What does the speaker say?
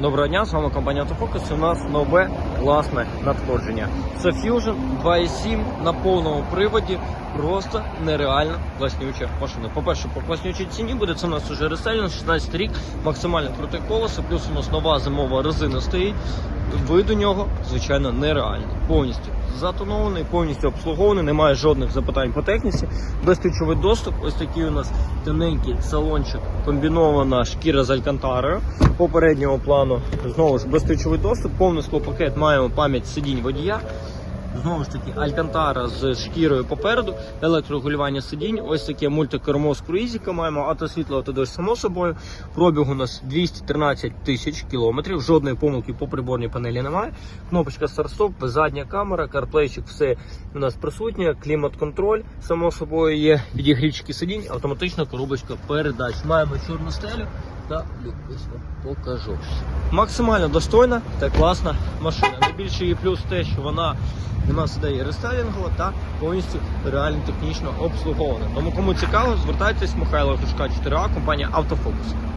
Доброго дня, з вами компанія Autofocus. У нас нове класне надходження. Це Fusion 2.7 на повному приводі. Просто нереально класнюча машина. По-перше, по класнючій ціні буде це у нас уже рестайлінг, 16 рік, максимально круте колесо, плюс у нас нова зимова резина стоїть. Ви до нього, звичайно, нереальний. Повністю затонований, повністю обслугований, немає жодних запитань по техніці. Безключовий доступ. Ось такий у нас тоненький салончик, комбінована шкіра з алькантарою. Попереднього плану знову ж безключовий доступ, повний склопакет, маємо пам'ять сидінь водія. Знову ж таки, алькантара з шкірою попереду, електрорегулювання сидінь, ось таке мультикермо з круїзіка маємо, автосвітло, автодощ само собою. Пробіг у нас 213 тисяч кілометрів, жодної помилки по приборній панелі немає. Кнопочка старт-стоп, задня камера, карплейчик, все у нас присутнє, клімат-контроль, само собою є підігрівчики сидінь, автоматична коробочка передач. Маємо чорну стелю та люк. Вам покажу. Максимально достойна та класна машина. Найбільший її плюс те, що вона не має і рестайлінгова та повністю реально технічно обслугована. Тому кому цікаво, звертайтесь Михайло Тушка 4А, компанія Автофокус.